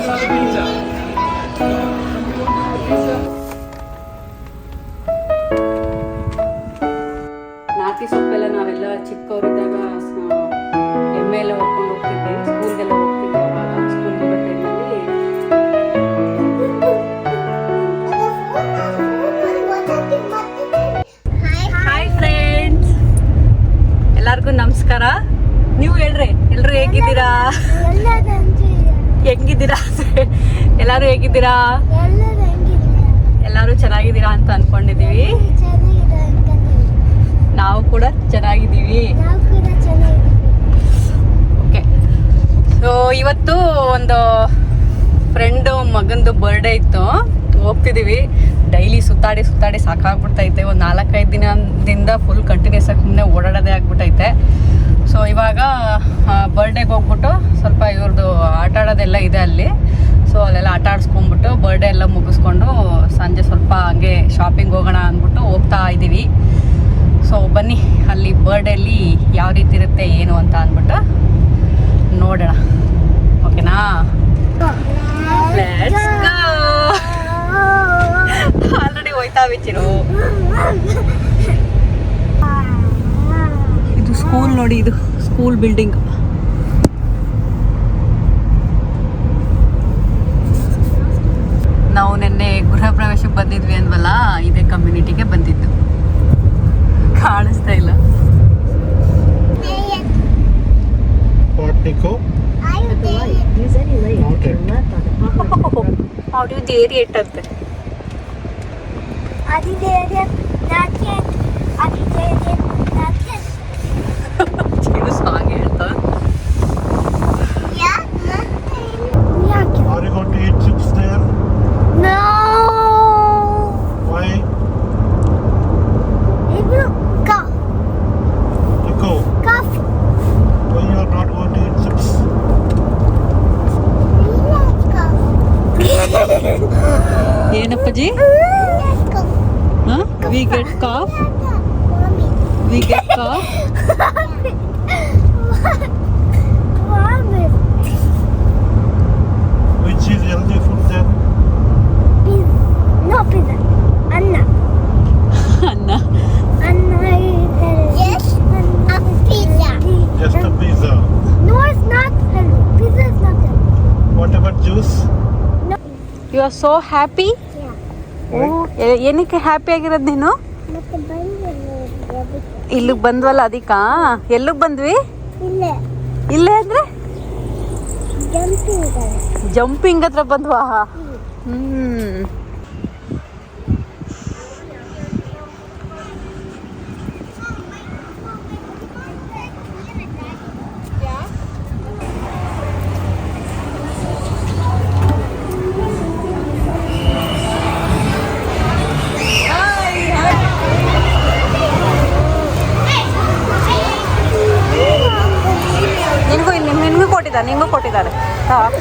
是。ಎಲ್ಲರೂ ಹೇಗಿದ್ದೀರಾ? ಎಲ್ಲರೂ ಚೆನ್ನಾಗಿದ್ದೀರಾ ಅಂತ ಅನ್ಕೊಂಡಿದೀವಿ ನಾವು ಕೂಡ ಚೆನ್ನಾಗಿದ್ದೀವಿ. ಓಕೆ. ಸೊ ಇವತ್ತು ಒಂದು ಫ್ರೆಂಡು ಮಗಂದು ಬರ್ಡೇ ಇತ್ತು. ಹೋಗ್ತಿದ್ದೀವಿ. ಡೈಲಿ ಸುತ್ತಾಡಿ ಸುತ್ತಾಡಿ ಸಾಕಾಗ್ಬಿಡ್ತೈತೆ. ಒಂದು ನಾಲ್ಕೈದು ದಿನದಿಂದ ಫುಲ್ ಕಂಟಿನ್ಯೂಸ್ ಆಗಿ ಸುಮ್ಮನೆ ಓಡಾಡೋದೇ ಆಗ್ಬಿಟ್ಟೈತೆ. ಸೊ ಇವಾಗ ಬರ್ಡೇಗೆ ಹೋಗ್ಬಿಟ್ಟು ಸ್ವಲ್ಪ ಇವ್ರದ್ದು ಆಟ ಆಡೋದೆಲ್ಲ ಇದೆ ಅಲ್ಲಿ. ಸೊ ಅಲ್ಲೆಲ್ಲ ಆಟ ಆಡಿಸ್ಕೊಂಡ್ಬಿಟ್ಟು ಬರ್ಡೇ ಎಲ್ಲ ಮುಗಿಸ್ಕೊಂಡು ಸಂಜೆ ಸ್ವಲ್ಪ ಹಂಗೆ ಶಾಪಿಂಗ್ ಹೋಗೋಣ ಅಂದ್ಬಿಟ್ಟು ಹೋಗ್ತಾ ಇದ್ದೀವಿ. ಸೊ ಬನ್ನಿ, ಅಲ್ಲಿ ಬರ್ಡೇಲಿ ಯಾವ ರೀತಿ ಇರುತ್ತೆ, ಏನು ಅಂತ ಅಂದ್ಬಿಟ್ಟು ನೋಡೋಣ. ಓಕೆನಾ ಆಲ್ರೆಡಿ ಹೋಯ್ತಾ ಬಿಚ್ಚಿರು ಇದು ಸ್ಕೂಲ್ ನೋಡಿ, ಇದು ಸ್ಕೂಲ್ ಬಿಲ್ಡಿಂಗ್ ನಾವು ನಿನ್ನೆ ಗೃಹ ಪ್ರವೇಶಕ್ಕೆ ಬಂದಿದ್ವಿ ಅಂದ್ವಲ್ಲ ಇದೇ ಕಮ್ಯುನಿಟಿಗೆ ಬಂದಿದ್ದು ಕಾಣಿಸ್ತಾ ಇಲ್ಲ Portico. Okay. ನಾಕೆ ಅದಿದೆ ಇಟ್ಟಂತೆ ಚಿರು ಸೋ ಹ್ಯಾಪಿ ಓ ಏನಕ್ಕೆ ಹ್ಯಾಪಿ ಆಗಿರೋದು ನೀನು? ಇಲ್ಲಿಗೆ ಬಂದ್ವಲ್ಲ ಅದಕ್ಕ ಎಲ್ಲಿಗೆ ಬಂದ್ವಿ? ಇಲ್ಲ. ಅಂದ್ರೆ? ಜಂಪಿಂಗ್ ಜಂಪಿಂಗ್ ಹತ್ರ ಬಂದ್ವಾ? ಹ್ಮ್. ನಿಂಗೂ ಕೊಟ್ಟಿದ್ದಾರೆ ಹಾಂ.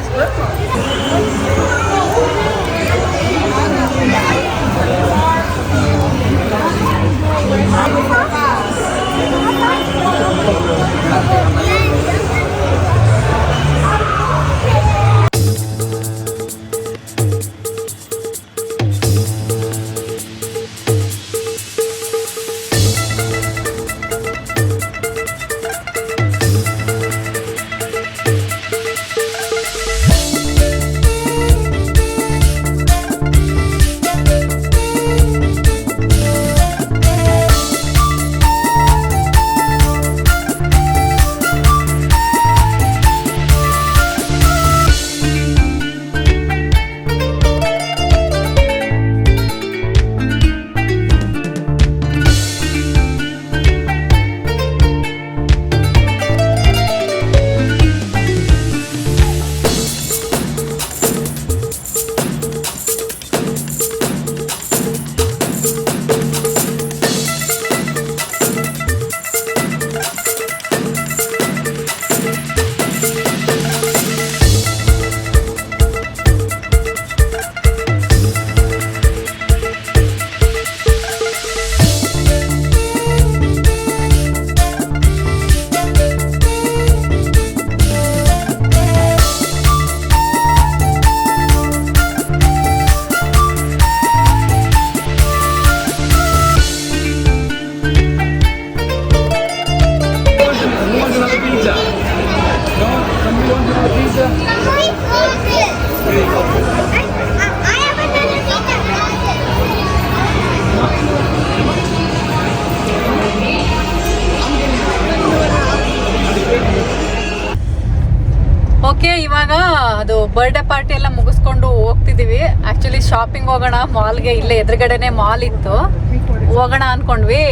ಬರ್ಡೇ ಪಾರ್ಟಿ ಎಲ್ಲ ಮುಗಿಸ್ಕೊಂಡು ಹೋಗ್ತಿದೀವಿ. ಆಕ್ಚುಲಿ ಶಾಪಿಂಗ್ ಹೋಗೋಣ. ಮಾಲ್ಗೆ ಇಲ್ಲೇ ಎದುರುಗಡೆನೆ ಮಾಲ್ ಇತ್ತು. ಹೋಗೋಣ ಅನ್ಕೊಂಡ್ವಿ.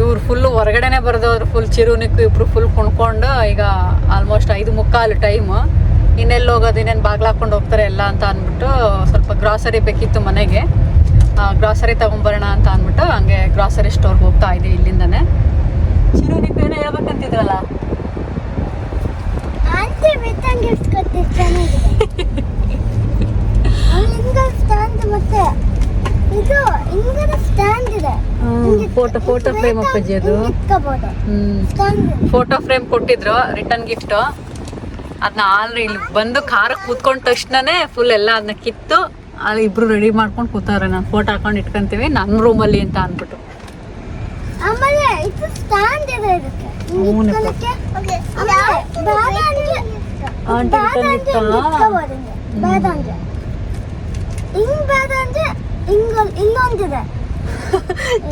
ಇವ್ರು ಫುಲ್ ಹೊರಗಡೆನೆ ಬರೆದವ್ರು ಫುಲ್ ಚಿರುನಿಕ್ಕು ಇಬ್ರು ಫುಲ್ ಕುಣ್ಕೊಂಡು, ಈಗ ಆಲ್ಮೋಸ್ಟ್ ಐದು ಮುಕ್ಕಾಲು ಟೈಮ್ ಇನ್ನೆಲ್ಲಿ ಹೋಗೋದು, ಇನ್ನೇನು ಬಾಗ್ಲು ಹಾಕೊಂಡು ಹೋಗ್ತಾರೆ ಎಲ್ಲ ಅಂತ ಅಂದ್ಬಿಟ್ಟು ಸ್ವಲ್ಪ ಗ್ರಾಸರಿ ಬೇಕಿತ್ತು ಮನೆಗೆ. ಗ್ರಾಸರಿ ತಗೊಂಬರೋಣ ಅಂತ ಅಂದ್ಬಿಟ್ಟು ಹಂಗೆ ಗ್ರಾಸರಿ ಸ್ಟೋರ್ಗೆ ಹೋಗ್ತಾ ಇದ್ದೀವಿ ಇಲ್ಲಿಂದನೇ. ಚಿರುನಿಕ್ಕು ಏನೋ ಹೇಳ್ಬೇಕಂತಿದ್ರಲ್ಲ? ರಿಟರ್ನ್ ಗಿಫ್ಟ್ ಕೊಟ್ಟಿದ್ದು ಚೆನ್ನಾಗಿದೆ. ಹಿಂಗ ಸ್ಟ್ಯಾಂಡ್ ಮತ್ತೆ ಇದು ಹಿಂಗದ ಸ್ಟ್ಯಾಂಡ್ ಇದೆ. ಫೋಟೋ ಫೋಟೋ ಫ್ರೇಮ್ ಅಪ್ಪಾಜಿ ಅದು. ಇಟ್ಕೋಬಹುದು ಫೋಟೋ ಫ್ರೇಮ್ ಕೊಟ್ಟಿದ್ರು ರಿಟರ್ನ್ ಗಿಫ್ಟ್. ಅದನ್ನ ಆಲ್ರೆಡಿ ಇಲ್ಲಿ ಬಂದು ಕಾರ್ ಕೂತ್ಕೊಂಡ ತಕ್ಷಣನೇ ಫುಲ್ ಎಲ್ಲ ಅದನ್ನ ಕಿತ್ತು ಅಲ್ಲಿ ಇಬ್ರು ರೆಡಿ ಮಾಡ್ಕೊಂಡು ಕೂತವ್ರೆ ನಾನು ಫೋಟೋ ಹಾಕೊಂಡು ಇಟ್ಕೊಂತೀವಿ ನನ್ನ ರೂಮಲ್ಲಿ ಅಂತ ಅಂದ್ಬಿಟ್ಟು. ಆಮೇಲೆ ಇದು ಸ್ಟ್ಯಾಂಡ್ ಇದೆ ಇದಕ್ಕೆ.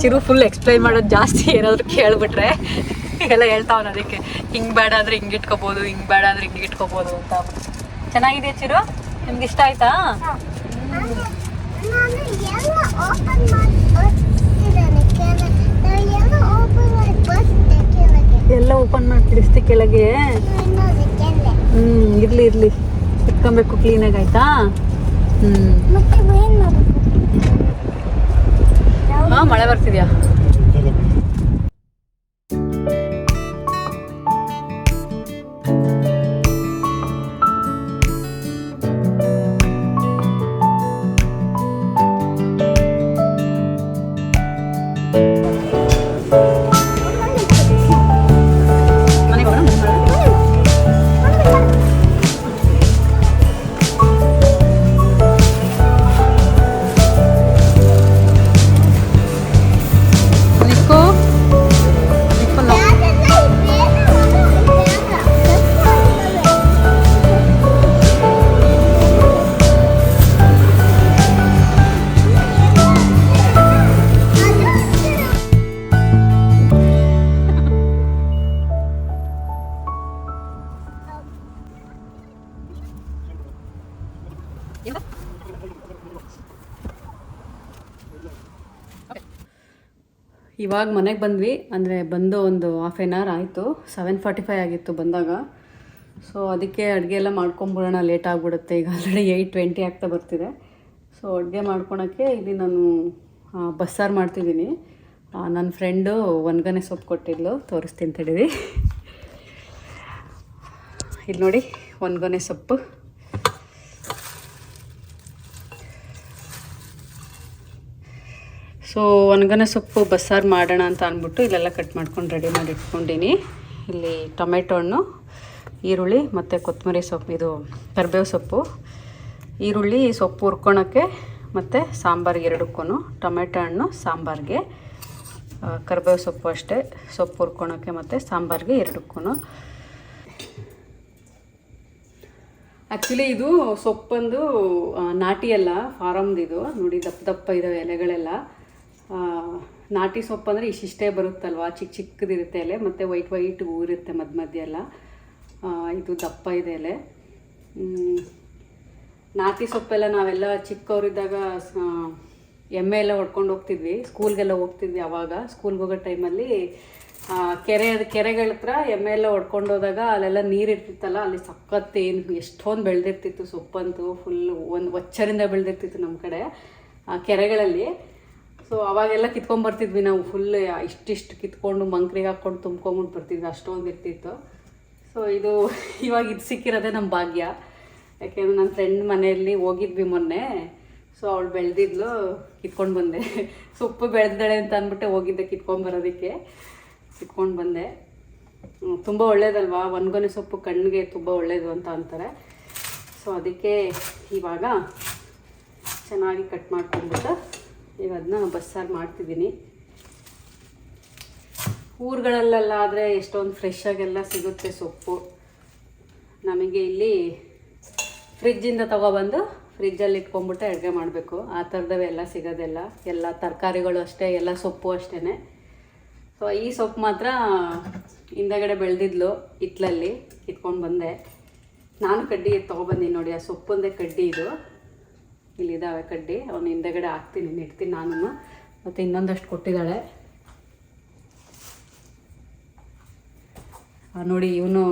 ಚಿರು ಫುಲ್ ಎಕ್ಸ್ಪ್ಲೈನ್ ಮಾಡೋದು ಜಾಸ್ತಿ ಏನಾದ್ರು ಕೇಳ್ಬಿಟ್ರೆ ಎಲ್ಲ ಹೇಳ್ತಾವನ ಅದಕ್ಕೆ. ಹಿಂಗ್ ಬೇಡ ಅಂದ್ರೆ ಹಿಂಗ್ ಇಟ್ಕೋಬಹುದು ಹಿಂಗ್ ಬೇಡ ಅಂದ್ರೆ ಹಿಂಗ್ ಇಟ್ಕೋಬಹುದು ಅಂತ. ಚೆನ್ನಾಗಿದೆ ಚಿರು? ನಿಮ್ಗೆ ಇಷ್ಟ ಆಯ್ತಾ? ಓಪನ್ ಮಾಡಿ ಬರ್ತಿದ್ದೇನೆ ಕೆಳಗೆ ನಾನು ಎಲ್ಲ ಓಪನ್ ಮಾಡಿ ಬರ್ತಿದ್ದೆ ಕೆಳಗೆ? ಹ್ಮ್ ಇರ್ಲಿ ಇರ್ಲಿ. ಇಟ್ಕೊಬೇಕು ಕ್ಲೀನಾಗಿ ಆಯ್ತಾ? ಮಾಡಬೇಕು? ಹಾ ಮಳೆ ಬರ್ತಿದ್ಯಾ? ಇವಾಗ ಮನೆಗೆ ಬಂದ್ವಿ. ಅಂದರೆ ಬಂದು ಒಂದು ಹಾಫ್ ಎನ್ ಅವರ್ ಆಯಿತು. ಸೆವೆನ್ ಫಾರ್ಟಿ ಫೈವ್ ಆಗಿತ್ತು ಬಂದಾಗ. ಸೊ ಅದಕ್ಕೆ ಅಡುಗೆ ಎಲ್ಲ ಮಾಡ್ಕೊಂಬಿಡೋಣ. ಲೇಟ್ ಆಗಿಬಿಡುತ್ತೆ. ಈಗ ಆಲ್ರೆಡಿ ಏಯ್ಟ್ ಟ್ವೆಂಟಿ ಆಗ್ತಾ ಬರ್ತಿದೆ. ಸೊ ಅಡುಗೆ ಮಾಡ್ಕೊಳಕ್ಕೆ ಇಲ್ಲಿ ನಾನು ಬಸ್ಸಾರು ಮಾಡ್ತಿದ್ದೀನಿ. ನನ್ನ ಫ್ರೆಂಡು ಒನ್ಗನೆ ಸೊಪ್ಪು ಕೊಟ್ಟಿದ್ಲು. ತೋರಿಸ್ತೀನಿ ತಡೀರಿ. ಇಲ್ಲಿ ನೋಡಿ, ಒನ್ಗೊನೆ ಸೊಪ್ಪು. ಸೊ ಒಣಗನೆ ಸೊಪ್ಪು ಬಸ್ಸಾರು ಮಾಡೋಣ ಅಂತ ಅಂದ್ಬಿಟ್ಟು ಇಲ್ಲೆಲ್ಲ ಕಟ್ ಮಾಡ್ಕೊಂಡು ರೆಡಿ ಮಾಡಿ ಇಟ್ಕೊಂಡಿನಿ. ಇಲ್ಲಿ ಟೊಮೆಟೊ ಹಣ್ಣು, ಈರುಳ್ಳಿ ಮತ್ತು ಕೊತ್ತಂಬರಿ ಸೊಪ್ಪು, ಇದು ಕರ್ಬೇವು ಸೊಪ್ಪು. ಈರುಳ್ಳಿ ಸೊಪ್ಪು ಹುರ್ಕೊಳಕ್ಕೆ ಮತ್ತು ಸಾಂಬಾರಿಗೆ ಎರಡಕ್ಕೂ ಟೊಮೆಟೊ ಹಣ್ಣು ಸಾಂಬಾರಿಗೆ ಕರ್ಬೇವು ಸೊಪ್ಪು ಅಷ್ಟೇ, ಸೊಪ್ಪು ಹುರ್ಕೊಳಕ್ಕೆ ಮತ್ತು ಸಾಂಬಾರಿಗೆ ಎರಡಕ್ಕೂ ಆ್ಯಕ್ಚುಲಿ ಇದು ಸೊಪ್ಪಂದು ನಾಟಿ ಅಲ್ಲ ಫಾರಮ್ದು ಇದು. ನೋಡಿ ದಪ್ಪ ದಪ್ಪ ಇದಾವೆ ಎಲೆಗಳೆಲ್ಲ. ನಾಟಿ ಸೊಪ್ಪು ಅಂದರೆ ಇಷ್ಟಿಷ್ಟೇ ಬರುತ್ತಲ್ವ? ಚಿಕ್ಕ ಚಿಕ್ಕದಿರುತ್ತೆ ಎಲೆ, ಮತ್ತು ವೈಟ್ ವೈಟ್ ಹೂ ಇರುತ್ತೆ ಮಧ್ಯ ಮಧ್ಯ ಎಲ್ಲ ಇದು ದಪ್ಪ ಇದೆ ಎಲೆ. ನಾಟಿ ಸೊಪ್ಪೆಲ್ಲ ನಾವೆಲ್ಲ ಚಿಕ್ಕವರಿದ್ದಾಗ ಎಮ್ಮೆ ಎಲ್ಲ ಹೊಡ್ಕೊಂಡು ಹೋಗ್ತಿದ್ವಿ. ಸ್ಕೂಲ್ಗೆಲ್ಲ ಹೋಗ್ತಿದ್ವಿ ಅವಾಗ. ಸ್ಕೂಲ್ಗೆ ಹೋಗೋ ಟೈಮಲ್ಲಿ ಕೆರೆ ಕೆರೆಗಳ ಹತ್ರ ಎಮ್ಮೆ ಎಲ್ಲ ಹೊಡ್ಕೊಂಡು ಹೋದಾಗ ಅಲ್ಲೆಲ್ಲ ನೀರು ಇರ್ತಿತ್ತಲ್ಲ, ಅಲ್ಲಿ ಸಖತ್ ಏನು, ಎಷ್ಟೊಂದು ಬೆಳೆದಿರ್ತಿತ್ತು ಸೊಪ್ಪಂತೂ. ಫುಲ್ ಒಂದು ಒಚ್ಚರಿಂದ ಬೆಳೆದಿರ್ತಿತ್ತು ನಮ್ಮ ಕಡೆ, ಆ, ಕೆರೆಗಳಲ್ಲಿ. ಸೊ ಅವಾಗೆಲ್ಲ ಕಿತ್ಕೊಂಬರ್ತಿದ್ವಿ ನಾವು ಫುಲ್ ಇಷ್ಟಿಷ್ಟು ಕಿತ್ಕೊಂಡು ಮಂಕ್ರಿಗೆ ಹಾಕ್ಕೊಂಡು ತುಂಬ್ಕೊಂಬಿಟ್ಟು ಬರ್ತಿದ್ವಿ, ಅಷ್ಟೊಂದು ಇರ್ತಿತ್ತು. ಸೊ ಇದು ಇವಾಗ ಇದು ಸಿಕ್ಕಿರೋದೇ ನಮ್ಮ ಭಾಗ್ಯ. ಯಾಕೆಂದ್ರೆ ನನ್ನ ಫ್ರೆಂಡ್ ಮನೆಯಲ್ಲಿ ಹೋಗಿದ್ವಿ ಮೊನ್ನೆ. ಸೊ ಅವಳು ಬೆಳೆದಿದ್ಲು, ಕಿತ್ಕೊಂಡು ಬಂದೆ. ಸೊಪ್ಪು ಬೆಳೆದಿದ್ದಾಳೆ ಅಂತ ಅಂದ್ಬಿಟ್ಟೆ ಹೋಗಿದ್ದೆ ಕಿತ್ಕೊಂಡು ಬರೋದಕ್ಕೆ. ಕಿತ್ಕೊಂಡು ಬಂದೆ. ತುಂಬ ಒಳ್ಳೇದಲ್ವಾ? ಒಣಗೊನೆ ಸೊಪ್ಪು ಕಣ್ಣಿಗೆ ತುಂಬ ಒಳ್ಳೇದು ಅಂತ ಅಂತಾರೆ. ಸೊ ಅದಕ್ಕೆ ಇವಾಗ ಚೆನ್ನಾಗಿ ಕಟ್ ಮಾಡ್ಕೊಂಡ್ಬಿಟ್ಟು ಅದನ್ನ ಬಸ್ಸಾರು ಮಾಡ್ತಿದ್ದೀನಿ. ಊರುಗಳಲ್ಲೆಲ್ಲ ಆದರೆ ಎಷ್ಟೊಂದು ಫ್ರೆಶ್ ಆಗೆಲ್ಲ ಸಿಗುತ್ತೆ ಸೊಪ್ಪು. ನಮಗೆ ಇಲ್ಲಿ ಫ್ರಿಜ್ಜಿಂದ ತಗೊಬಂದು ಫ್ರಿಜ್ಜಲ್ಲಿ ಇಟ್ಕೊಂಡ್ಬಿಟ್ಟು ಅಡುಗೆ ಮಾಡಬೇಕು. ಆ ಥರದವೇ ಎಲ್ಲ ಸಿಗೋದೆಲ್ಲ. ಎಲ್ಲ ತರಕಾರಿಗಳು ಅಷ್ಟೇ, ಎಲ್ಲ ಸೊಪ್ಪು ಅಷ್ಟೇ ಸೊ ಈ ಸೊಪ್ಪು ಮಾತ್ರ ಹಿಂದಗಡೆ ಬೆಳೆದಿದ್ಲು ಹಿತ್ಲಲ್ಲಿ ಇಟ್ಕೊಂಡು ಬಂದೆ. ನಾನು ಕಡ್ಡಿ ತೊಗೊಬಂದಿನಿ ನೋಡಿ, ಆ ಸೊಪ್ಪೊಂದೇ ಕಡ್ಡಿ ಇದು. ಇಲ್ಲಿದ್ದಾವೆ ಕಡ್ಡಿ. ಅವನು ಹಿಂದೆಗಡೆ ಹಾಕ್ತೀನಿ ನೆಡ್ತೀನಿ ನಾನು ಮತ್ತು ಇನ್ನೊಂದಷ್ಟು ಕೊಟ್ಟಿದ್ದಾಳೆ. ನೋಡಿ, ಇವನು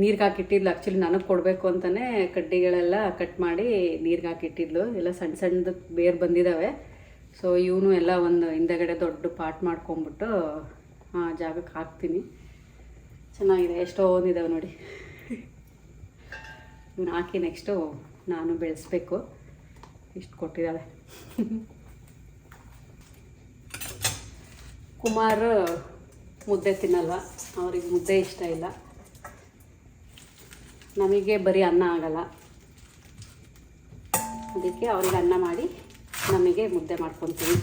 ನೀರ್ಗೆ ಹಾಕಿಟ್ಟಿದ್ಲು ಆ್ಯಕ್ಚುಲಿ ನನಗೆ ಕೊಡಬೇಕು ಅಂತಲೇ ಕಡ್ಡಿಗಳೆಲ್ಲ ಕಟ್ ಮಾಡಿ ನೀರ್ಗೆ ಹಾಕಿಟ್ಟಿದ್ಲು ಎಲ್ಲ ಸಣ್ಣ ಸಣ್ಣದು ಬೇರು ಬಂದಿದ್ದಾವೆ ಸೊ ಇವನು ಎಲ್ಲ ಒಂದು ಹಿಂದೆಗಡೆ ದೊಡ್ಡ ಪಾಟ್ ಮಾಡ್ಕೊಂಬಿಟ್ಟು ಜಾಗಕ್ಕೆ ಹಾಕ್ತೀನಿ. ಚೆನ್ನಾಗಿದೆ. ಎಷ್ಟೋ ಒಂದಿದ್ದಾವೆ ನೋಡಿ. ಇವನು ಹಾಕಿ ನೆಕ್ಸ್ಟು ನಾನು ಬೆಳೆಸ್ಬೇಕು. ಇಷ್ಟು ಕೊಟ್ಟಿದ್ದಾಳೆ. ಕುಮಾರ್ ಮುದ್ದೆ ತಿನ್ನಲ್ಲ. ಅವ್ರಿಗೆ ಮುದ್ದೆ ಇಷ್ಟ ಇಲ್ಲ. ನಮಗೆ ಬರೀ ಅನ್ನ ಆಗಲ್ಲ. ಅದಕ್ಕೆ ಅವ್ರಿಗೆ ಅನ್ನ ಮಾಡಿ ನಮಗೆ ಮುದ್ದೆ ಮಾಡ್ಕೊತೀವಿ.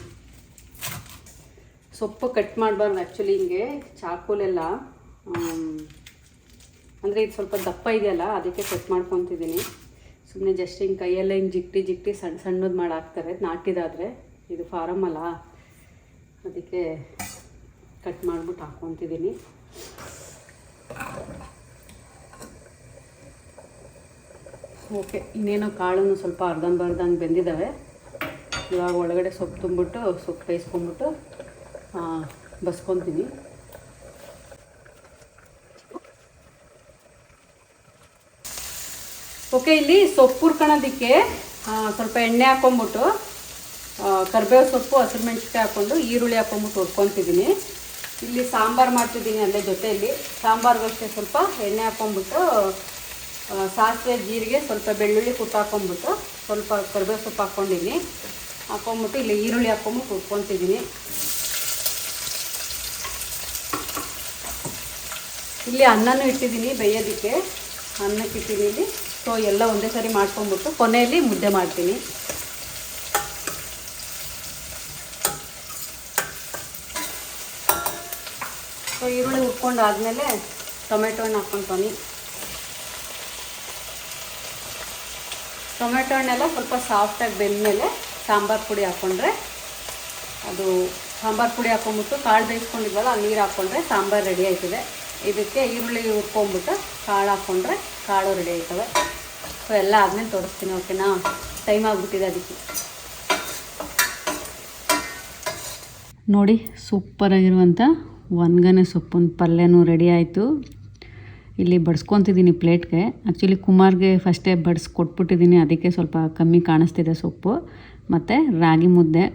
ಸೊಪ್ಪು ಕಟ್ ಮಾಡಬಾರ್ದು. ಆ್ಯಕ್ಚುಲಿ ಹಿಂಗೆ ಚಾಕುಲೆಲ್ಲ ಅಂದರೆ ಇದು ಸ್ವಲ್ಪ ದಪ್ಪ ಇದೆಯಲ್ಲ, ಅದಕ್ಕೆ ಕಟ್ ಮಾಡ್ಕೊತಿದ್ದೀನಿ. ಸುಮ್ಮನೆ ಜಸ್ಟ್ ಹಿಂಗೆ ಕೈಯಲ್ಲೇ ಹಿಂಗೆ ಜಿಕ್ಟಿ ಜಿಕ್ಟಿ ಸಣ್ಣ ಸಣ್ಣದು ಮಾಡಿ ಹಾಕ್ತಾರೆ ನಾಟಿದಾದರೆ ಇದು ಫಾರಮ್ ಅಲ್ಲ. ಅದಕ್ಕೆ ಕಟ್ ಮಾಡಿಬಿಟ್ಟು ಹಾಕ್ಕೊತಿದ್ದೀನಿ ಓಕೆ, ಇನ್ನೇನೋ ಕಾಳನ್ನು ಸ್ವಲ್ಪ ಅರ್ಧಂಬರ್ಧಂಗೆ ಬೆಂದಿದ್ದಾವೆ ಇವಾಗ ಒಳಗಡೆ ಸೊಪ್ಪು ತುಂಬಿಟ್ಟು ಸೊಪ್ಪು ಬೇಯಿಸ್ಕೊಂಬಿಟ್ಟು ಬಸ್ಕೊತೀನಿ ಓಕೆ, ಇಲ್ಲಿ ಸೊಪ್ಪು ಹುರ್ಕೊಳೋದಕ್ಕೆ ಸ್ವಲ್ಪ ಎಣ್ಣೆ ಹಾಕೊಂಬಿಟ್ಟು ಕರ್ಬೇವು ಸೊಪ್ಪು, ಹಸಿರು ಮೆಣಸಿನ್ಕಾಯಿ ಹಾಕ್ಕೊಂಡು ಈರುಳ್ಳಿ ಹಾಕೊಂಬಿಟ್ಟು ಹುರ್ಕೊತಿದ್ದೀನಿ. ಇಲ್ಲಿ ಸಾಂಬಾರು ಮಾಡ್ತಿದ್ದೀನಿ ಅಲ್ಲೇ ಜೊತೆಯಲ್ಲಿ. ಸಾಂಬಾರಿಗಷ್ಟೇ ಸ್ವಲ್ಪ ಎಣ್ಣೆ ಹಾಕೊಂಬಿಟ್ಟು ಸಾಸಿವೆ, ಜೀರಿಗೆ, ಸ್ವಲ್ಪ ಬೆಳ್ಳುಳ್ಳಿ ಕುಟ್ಟು ಹಾಕೊಂಬಿಟ್ಟು, ಸ್ವಲ್ಪ ಕರ್ಬೇವು ಸೊಪ್ಪು ಹಾಕ್ಕೊಂಡಿನಿ ಹಾಕೊಂಬಿಟ್ಟು ಇಲ್ಲಿ ಈರುಳ್ಳಿ ಹಾಕೊಂಬಿಟ್ಟು ಹುರ್ಕೊತಿದ್ದೀನಿ. ಇಲ್ಲಿ ಅನ್ನನೂ ಇಟ್ಟಿದ್ದೀನಿ, ಬೇಯೋದಕ್ಕೆ. ಅನ್ನಕ್ಕೆ ಇಟ್ಟಿದ್ದೀನಿ ಇಲ್ಲಿ. ಸೊ, ಎಲ್ಲ ಒಂದೇ ಸರಿ ಮಾಡ್ಕೊಂಬಿಟ್ಟು ಕೊನೆಯಲ್ಲಿ ಮುದ್ದೆ ಮಾಡ್ತೀನಿ. ಸೊ, ಈರುಳ್ಳಿ ಹುರ್ಕೊಂಡು ಆದಮೇಲೆ ಟೊಮೆಟೊ ಹಣ್ಣು ಹಾಕ್ಕೊಂತೀನಿ ಟೊಮೆಟೊ ಹಣ್ಣೆಲ್ಲ ಸ್ವಲ್ಪ ಸಾಫ್ಟಾಗಿ ಬೆಂದಮೇಲೆ ಸಾಂಬಾರು ಪುಡಿ ಹಾಕ್ಕೊಂಡ್ರೆ ಅದು ಸಾಂಬಾರು ಪುಡಿ ಹಾಕ್ಕೊಂಬಿಟ್ಟು ಕಾಳು ಬೇಯಿಸ್ಕೊಂಡಿದ್ವಲ್ಲ, ಆ ನೀರು ಹಾಕ್ಕೊಂಡ್ರೆ ಸಾಂಬಾರು ರೆಡಿ ಆಯ್ತದೆ. ಇದಕ್ಕೆ ಈರುಳ್ಳಿ ಹುರ್ಕೊಂಡ್ಬಿಟ್ಟು ಕಾಳು ಹಾಕ್ಕೊಂಡ್ರೆ ಕಾಳು ರೆಡಿ ಆಯ್ತವೆ. ಸೊ ಎಲ್ಲ ಆದ್ಮೇಲೆ ತೋರಿಸ್ತೀನಿ ಓಕೆನಾ ಟೈಮ್ ಆಗಿಬಿಟ್ಟಿದೆ ಅದಕ್ಕೆ. ನೋಡಿ ಸೂಪರಾಗಿರುವಂಥ ಒಣಗನೆ ಸೊಪ್ಪಿನ ಪಲ್ಯನೂ ರೆಡಿ ಆಯಿತು. ಇಲ್ಲಿ ಬಡ್ಸ್ಕೊತಿದ್ದೀನಿ ಪ್ಲೇಟ್ಗೆ ಆ್ಯಕ್ಚುಲಿ ಕುಮಾರ್ಗೆ ಫಸ್ಟೇ ಬಡಿಸ್ಕೊಟ್ಬಿಟ್ಟಿದ್ದೀನಿ ಅದಕ್ಕೆ ಸ್ವಲ್ಪ ಕಮ್ಮಿ ಕಾಣಿಸ್ತಿದೆ ಸೊಪ್ಪು. ಮತ್ತು ರಾಗಿ ಮುದ್ದೆ.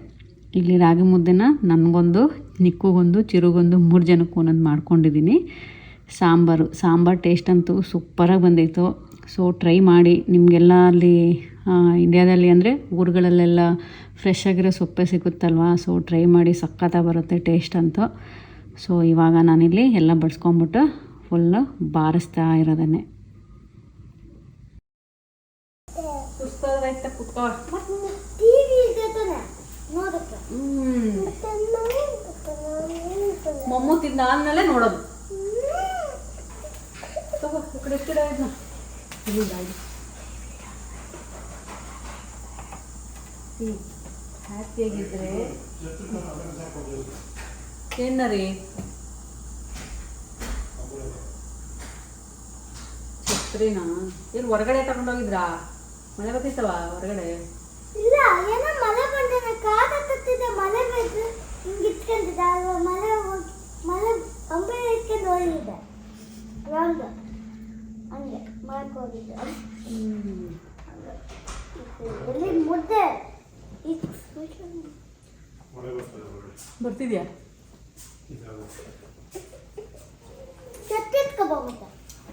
ಇಲ್ಲಿ ರಾಗಿ ಮುದ್ದೆನ ನನಗೊಂದು, ನಿಕ್ಕುಗೊಂದು, ಚಿರುಗೊಂದು ಮೂರು ಜನಕ್ಕೂ ಒಂದೊಂದು ಮಾಡ್ಕೊಂಡಿದ್ದೀನಿ. ಸಾಂಬಾರು. ಸಾಂಬಾರು ಟೇಸ್ಟ್ ಅಂತೂ ಸೂಪರಾಗಿ ಬಂದಿತ್ತು. ಸೊ ಟ್ರೈ ಮಾಡಿ. ನಿಮಗೆಲ್ಲ ಅಲ್ಲಿ ಇಂಡಿಯಾದಲ್ಲಿ ಅಂದರೆ ಊರುಗಳಲ್ಲೆಲ್ಲ ಫ್ರೆಶ್ ಆಗಿರೋ ಸೊಪ್ಪೆ ಸಿಗುತ್ತಲ್ವಾ? ಸೊ ಟ್ರೈ ಮಾಡಿ ಸಖತ್ತಾಗಿ ಬರುತ್ತೆ ಟೇಸ್ಟ್ ಅಂತ. ಸೊ ಇವಾಗ ನಾನಿಲ್ಲಿ ಎಲ್ಲ ಬಡ್ಸ್ಕೊಂಬಿಟ್ಟು ಫುಲ್ಲು ಬಾರಿಸ್ತಾ ಇರೋದನ್ನೇ. ಮೊಮ್ಮು ತಿಂದಾದ್ಮೇಲೆ ನೋಡೋದು. ತಗೋ, ಈ ಕಡೆ ಕಡೆ ಇದನ್ನ. ಇಲ್ಲಿ ಗಾಡಿ ಹ್ಯಾಪಿಯಾಗಿದ್ರೆ ರೀ ಛತ್ರಿನಾ? ಎಲ್ಲಿ ಹೊರಗಡೆ ತಗೊಂಡೋಗಿದ್ರಾ ಮಳೆ ಬರ್ತಿತ್ತವ ಹೊರಗಡೆ? ಇಲ್ಲ, ಏನೋ ಮಳೆ ಬಂದೇನೆ ಕಾದ ತತ್ತಿದೆ ಮಳೆ ಬೇಕು ಹಿಂಗೆ ಇಟ್ಕೊಂಡಿದ್ದ ಮಳೆ ಮಳೆ, ಅಂಬೆ ಇಟ್ಕೊಂಡು ಹಂಗೆ ಮಾಡಕ್ ಹೋಗಿದ್ದೆ ಎಲ್ಲಿ ಮುದ್ದೆ. ಬರ್ತಿದ್ಯಾ?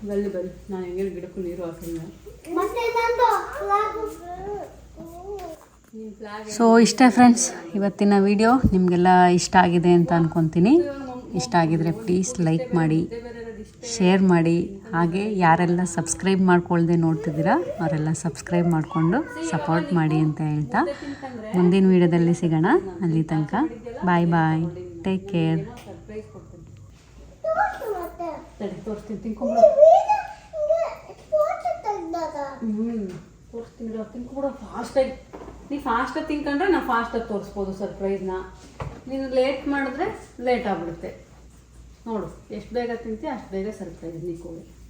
ಬಲ್ಲಿ ಬಲ್ಲಿ ನಾನು ಹೆಂಗೆ ಗಿಡಕ್ಕೂ ನೀರು ಹಾಕಿಲ್ಲ. ಮತ್ತೆ ನಂದು flag. ಸೊ ಇಷ್ಟೇ ಫ್ರೆಂಡ್ಸ್ ಇವತ್ತಿನ ವಿಡಿಯೋ ನಿಮಗೆಲ್ಲ ಇಷ್ಟ ಆಗಿದೆ ಅಂತ ಅಂದ್ಕೊತೀನಿ ಇಷ್ಟ ಆಗಿದ್ರೆ ಪ್ಲೀಸ್ ಲೈಕ್ ಮಾಡಿ. ಶೇರ್ ಮಾಡಿ, ಹಾಗೆ ಯಾರೆಲ್ಲ ಸಬ್ಸ್ಕ್ರೈಬ್ ಮಾಡ್ಕೊಳ್ಳದೆ ನೋಡ್ತಿದ್ದೀರಾ, ಅವರೆಲ್ಲ ಸಬ್ಸ್ಕ್ರೈಬ್ ಮಾಡಿಕೊಂಡು ಸಪೋರ್ಟ್ ಮಾಡಿ ಅಂತ ಹೇಳ್ತಾ ಮುಂದಿನ ವೀಡಿಯೋದಲ್ಲಿ ಸಿಗೋಣ. ಅಲ್ಲಿ ತನಕ ಬಾಯ್ ಬಾಯ್ ಟೇಕ್ ಕೇರ್ ತೋರಿಸ್ತೀನಿ ತಿನ್ಕೊಂಬಿಡು ಫಾಸ್ಟಾಗಿ ನೀ ಫಾಸ್ಟಾಗಿ ತಿನ್ಕೊಂಡ್ರೆ ನಾವು ಫಾಸ್ಟಾಗಿ ತೋರಿಸ್ಬೋದು ಸರ್ಪ್ರೈಸ್ನ ನೀನು ಲೇಟ್ ಮಾಡಿದ್ರೆ ಲೇಟ್ ಆಗ್ಬಿಡುತ್ತೆ. ನೋಡು ಎಷ್ಟು ಬೇಗ ತಿಂತೀಯ ಅಷ್ಟು ಬೇಗ ಸರ್ಪ್ರೈಸ್ ನೀ ಕೊಡಿ